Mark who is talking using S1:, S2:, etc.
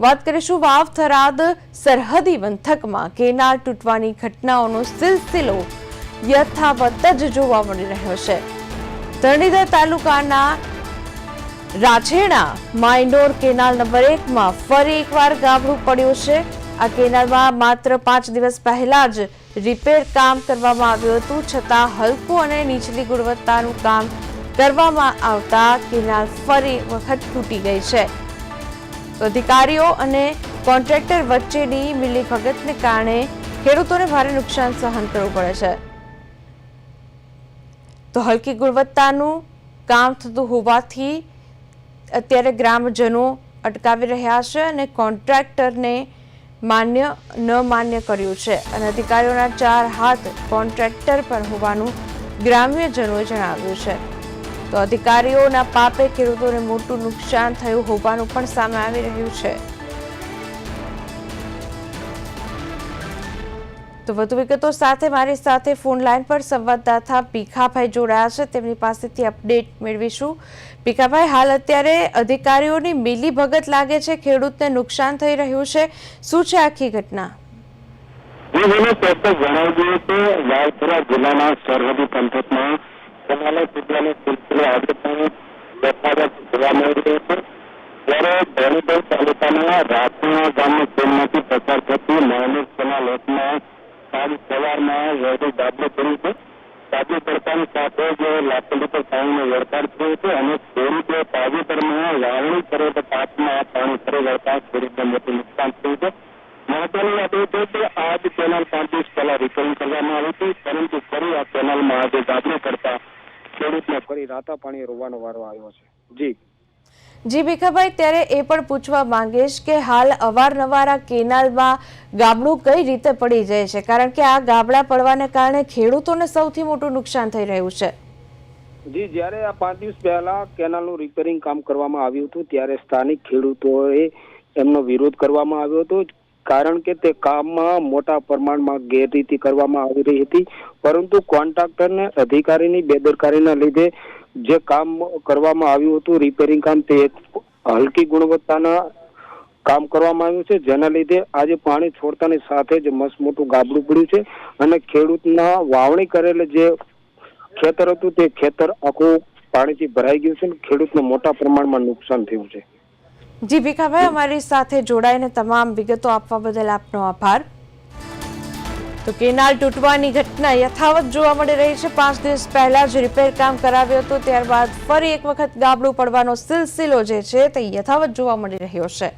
S1: વાત કરીશું વાવ થરાદ સરહદી પંથકમાં કેનાલ તૂટવાની ઘટનાઓનો સિલસિલો યથાવત જ જોવા મળી રહ્યો છે. ધરણીધર તાલુકાના રાછેણા માઇન્ડોર કેનાલ નંબર એકમાં ફરી એકવાર ગાબડું પડ્યું છે. આ કેનાલમાં માત્ર પાંચ દિવસ પહેલા જ રિપેર કામ કરવામાં આવ્યું હતું. છતાં હલકું અને નીચલી ગુણવત્તાનું કામ કરવામાં આવતા કેનાલ ફરી વખત તૂટી ગઈ છે. તો અધિકારીઓ અને કોન્ટ્રાક્ટર વચ્ચેની મિલીભગતને કારણે ખેડૂતોને ભારે નુકસાન સહન કરવું પડે છે. તો હલકી ગુણવત્તાનું કામ થતું હોવાથી અત્યારે ગ્રામજનો અટકાવી રહ્યા છે અને કોન્ટ્રાક્ટરને માન્ય ન માન્ય કર્યું છે અને અધિકારીઓના ચાર હાથ કોન્ટ્રાક્ટર પર હોવાનું ગ્રામ્યજનોએ જણાવ્યું છે. તો અધિકારીઓના પાપે ખેડૂતોને મોટું નુકસાન થયું હોવાનું પણ સામે આવી રહ્યું છે. તો વધુ વિગતો સાથે મારી સાથે ફોન લાઈન પર સંવાદદાતા ભીખાભાઈ જોડાયા છે. તેમની પાસેથી અપડેટ મેળવીશું. ભીખાભાઈ, હાલ અત્યારે અધિકારીઓની મિલી ભગત લાગે છે, ખેડૂતને નુકસાન થઈ રહ્યું છે. શું છે આખી ઘટના?
S2: જણાવી દઈએ કે વાવથરા જિલ્લાના સરહદી પંથકમાં કેનાલે તૂટવાનો સિલસિલો આજે પણ યથાવત જોવા મળી રહ્યો છે. ત્યારે ધોનીભાઈ તાલુકાના રાતના ગામની ટ્રેનમાંથી પસાર થતી મહાનુર કેનાલ લોટમાં કાલ સવારમાં વહેલી દાબલો કર્યું છે. તાજી પડતાની સાથે જ લાકડી પર પાણીનો વરસાદ થયો છે અને ખેડૂતો તાજેતરમાં વાવણી તો પાકમાં પાણી ફરી વળતા ખેડૂતને મોટું નુકસાન થયું છે. મહત્વની વાત એ છે કે આ જ કેનાલ પાંચ દિવસ પહેલા રિપેરિંગ કરવામાં આવી હતી પરંતુ ફરી આ કેનાલમાં આજે ગાબડું કરતા ખેડૂતને ફરી રાતા પાણી રોવાનો વારો આવ્યો છે. જી.
S1: જી ભીખાભાઈ ત્યારે એ પણ પૂછવા માંગીશ કે હાલ અવારનવાર આ કેનાલમાં ગાબડું કઈ રીતે પડી જાય છે? કારણ કે આ ગાબડા પડવાને કારણે ખેડૂતોને સૌથી મોટું નુકસાન થઈ રહ્યું છે.
S3: જી જ્યારે આ પાંચ દિવસ પહેલા કેનાલનું રિપેરિંગ કામ કરવામાં આવ્યું હતું ત્યારે સ્થાનિક ખેડૂતોએ એમનો વિરોધ કરવામાં આવ્યો હતો. કારણ કે તે કામમાં મોટા પ્રમાણમાં ગેરરીતિ કરવામાં આવી રહી હતી, પરંતુ કોન્ટ્રાક્ટરને અધિકારીની બેદરકારીના લીધે જે કામ કરવામાં આવ્યું હતું રિપેરિંગ કામ તે હલકી ગુણવત્તાના કામ કરવામાં આવ્યું છે, જેના લીધે આજે પાણી છોડતાની સાથે જ મસ્ત મોટું ગાબડું પડ્યું છે અને ખેડૂતના વાવણી કરેલ જે ખેતર હતું તે ખેતર આખું પાણીથી ભરાઈ ગયું છે ખેડૂતને મોટા પ્રમાણમાં નુકસાન થયું છે.
S1: જી ભીખાભાઈ અમારી સાથે જોડાઈને તમામ વિગતો આપવા બદલ આપનો આભાર. તો કેનાલ તૂટવાની ઘટના યથાવત જોવા મળી રહી છે. પાંચ દિવસ પહેલા જ રિપેર કામ કરાવ્યું હતું. ત્યારબાદ ફરી એક વખત ગાબડું પડવાનો સિલસિલો જે છે તે યથાવત જોવા મળી રહ્યો છે.